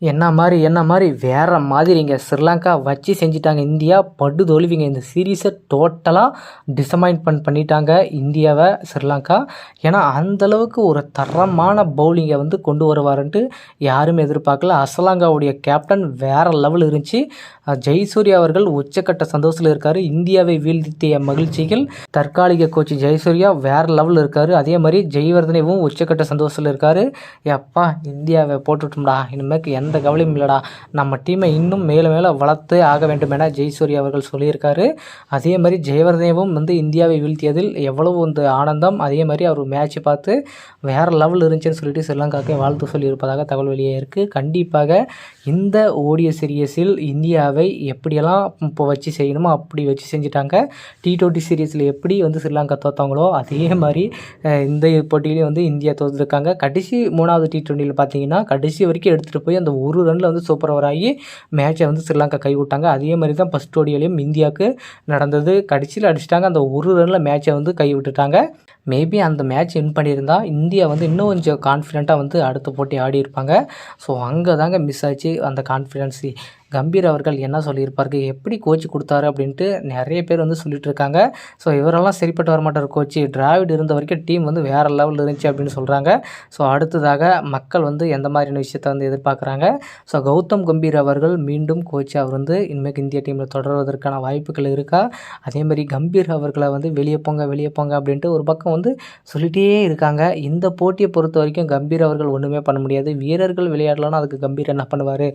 என்ன மாதிரி என்ன மாதிரி? வேறு மாதிரிங்க. ஸ்ரீலங்கா வச்சு செஞ்சிட்டாங்க. இந்தியா படு தோல்விங்க இந்த சீரீஸை டோட்டலாக டிசப்பாயின்ட்மெண்ட் பண்ணிட்டாங்க இந்தியாவை ஸ்ரீலங்கா. ஏன்னா அந்தளவுக்கு ஒரு தரமான பவுலிங்கை வந்து கொண்டு வருவாருன்ட்டு யாருமே எதிர்பார்க்கல. அசலாங்காவுடைய கேப்டன் வேறு லெவல் இருந்துச்சு. அஹ் அவர்கள் உச்சக்கட்ட சந்தோஷத்தில் இருக்கார். இந்தியாவை வீழ்த்திய மகிழ்ச்சிகள் தற்காலிக கோச் ஜெயசூர்யா வேறு லெவலில் இருக்கார். அதே மாதிரி ஜெயவர்தனேவும் உச்சக்கட்ட சந்தோஷத்தில் இருக்கார். எப்பா இந்தியாவை போட்டுட்டோம்டா. இனிமேக்கு எந்த கவலையும் இல்லைடா. நம்ம டீமை இன்னும் மேலும் மேலே வளர்த்தே ஆக வேண்டும் என ஜெயசூர்யா அவர்கள் சொல்லியிருக்காரு. அதே மாதிரி ஜெயவர்தேவும் வந்து இந்தியாவை வீழ்த்தியதில் எவ்வளவு வந்து ஆனந்தம். அதே மாதிரி அவர் மேட்ச் பார்த்து வேறு லெவல் இருந்துச்சுன்னு சொல்லிட்டு ஸ்ரீலங்காவுக்கு வாழ்த்து சொல்லியிருப்பதாக தகவல் வெளியே இருக்குது கண்டிப்பாக இந்த ஓடிய சீரியஸில் இந்தியாவை எப்படியெல்லாம் இப்போ வச்சு செய்யணுமோ அப்படி வச்சு செஞ்சுட்டாங்க. டி ட்வெண்ட்டி சீரீஸில் எப்படி வந்து ஸ்ரீலங்கா தோத்தவங்களோ அதே மாதிரி இந்த போட்டியிலையும் வந்து இந்தியா தோற்றுருக்காங்க கடைசி மூணாவது டி ட்வெண்ட்டியில் பார்த்தீங்கன்னா கடைசி வரைக்கும் எடுத்துகிட்டு போய் அந்த ஒரு ரனில் வந்து சூப்பர் ஓவர் ஆகி மேட்சை வந்து ஸ்ரீலங்கா கைவிட்டாங்க. அதே மாதிரி தான் ஃபஸ்ட் ஓடியிலையும் இந்தியாவுக்கு நடந்தது. கடைசியில் அடிச்சிட்டாங்க. அந்த ஒரு ரனில் மேட்சை வந்து கை விட்டுட்டாங்க மேபி அந்த மேட்ச் வின் பண்ணியிருந்தா இந்தியா வந்து இன்னும் கொஞ்சம் கான்ஃபிடெண்ட்டாக வந்து அடுத்த போட்டி ஆடி இருப்பாங்க. ஸோ அங்கே தாங்க மிஸ் ஆச்சு அந்த கான்ஃபிடென்ஸு கம்பீர் அவர்கள் என்ன சொல்லியிருப்பாருக்கு எப்படி கோச் கொடுத்தாரு அப்படின்ட்டு நிறைய பேர் வந்து சொல்லிட்டு இருக்காங்க. ஸோ இவரெல்லாம் சரிப்பட்டு வரமாட்டார் கோச் டிராவிட் இருந்த வரைக்கும் டீம் வந்து வேறு லெவலில் இருந்துச்சு அப்படின்னு சொல்கிறாங்க ஸோ அடுத்ததாக மக்கள் வந்து எந்த மாதிரியான விஷயத்தை வந்து எதிர்பார்க்குறாங்க? ஸோ கௌதம் கம்பீர் அவர்கள் மீண்டும் கோச் அவர் வந்து இனிமேல் இந்திய டீமில் தொடர்வதற்கான வாய்ப்புகள் இருக்கா? அதே மாதிரி கம்பீர் அவர்களை வந்து வெளியே போங்க வெளியே போங்க அப்படின்ட்டு ஒரு பக்கம் வந்து சொல்லிகிட்டே இருக்காங்க. இந்த போட்டியை பொறுத்த வரைக்கும் கம்பீர் அவர்கள் ஒன்றுமே பண்ண முடியாது. வீரர்கள் விளையாடலன்னா அதுக்கு கம்பீர் என்ன பண்ணுவார்?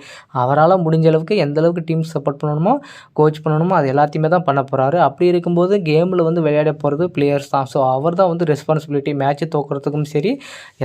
அவரால் முடிஞ்ச அளவுக்கு எந்த அளவுக்கு டீம் சப்போர்ட் பண்ணணுமோ கோச் பண்ணணுமோ அது எல்லாத்தையுமே தான் பண்ண போகிறாரு அப்படி இருக்கும்போது கேமில் வந்து விளையாட போகிறது பிளேயர்ஸ் தான். ஸோ அவர் தான் வந்து ரெஸ்பான்சிபிலிட்டி மேட்ச்சை தோக்குறதுக்கும் சரி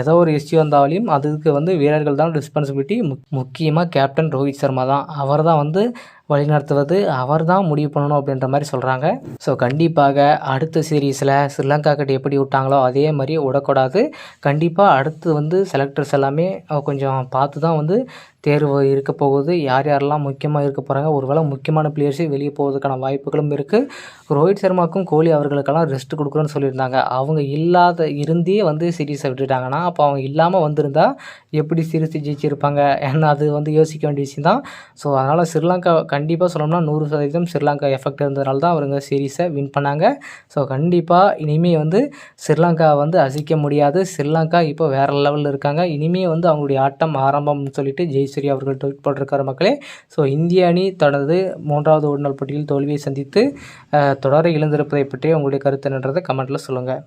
ஏதோ ஒரு இஷ்யூ வந்தாலையும் அதுக்கு வந்து வீரர்கள் தான் ரெஸ்பான்சிபிலிட்டி முக்கியமாக கேப்டன் ரோஹித் சர்மா தான். அவர் தான் வந்து வழிநடத்துவது அவர் தான் முடிவு பண்ணணும் அப்படின்ற மாதிரி சொல்கிறாங்க ஸோ கண்டிப்பாக அடுத்த சீரீஸில் ஸ்ரீலங்கா கிட்ட எப்படி விட்டாங்களோ அதே மாதிரி விடக்கூடாது. கண்டிப்பாக அடுத்து வந்து செலக்டர்ஸ் எல்லாமே கொஞ்சம் பார்த்து தான் வந்து தேர்வு இருக்க போகுது. யார் யாரெல்லாம் முக்கியமாக இருக்க போகிறாங்க ஒருவேளை முக்கியமான பிளேயர்ஸே வெளியே போவதற்கான வாய்ப்புகளும் இருக்குது ரோஹித் சர்மாக்கும் கோலி அவர்களுக்கெல்லாம் ரெஸ்ட் கொடுக்குறோன்னு சொல்லியிருந்தாங்க. அவங்க இல்லாத இருந்தே வந்து சீரீஸை விட்டுட்டாங்கன்னா அப்போ அவங்க இல்லாமல் வந்திருந்தால் எப்படி சீரீஸ் ஜெயிச்சிருப்பாங்க? ஏன்னா அது வந்து யோசிக்க வேண்டிய விஷயம் தான். ஸோ அதனால் ஸ்ரீலங்கா கண்டிப்பாக சொல்லணும்னா நூறு சதவீதம் ஸ்ரீலங்கா எஃபெக்ட் இருந்ததுனால தான் அவருங்க சீரீஸை வின் பண்ணாங்க. ஸோ கண்டிப்பாக இனிமேல் வந்து ஸ்ரீலங்கா வந்து அசிக்க முடியாது. ஸ்ரீலங்கா இப்போ வேறு லெவலில் இருக்காங்க. இனிமேல் வந்து அவங்களுடைய ஆட்டம் ஆரம்பம்னு சொல்லிட்டு ஜெயசூரி அவர்கள் ட்வீட் போட்டிருக்காரு மக்களே. ஸோ இந்திய அணி தனது மூன்றாவது ஒரு நாள் போட்டியில் தோல்வியை சந்தித்து தொடரை இழந்திருப்பதை பற்றி உங்களுடைய கருத்து என்னன்றதை கமெண்ட்டில் சொல்லுங்கள்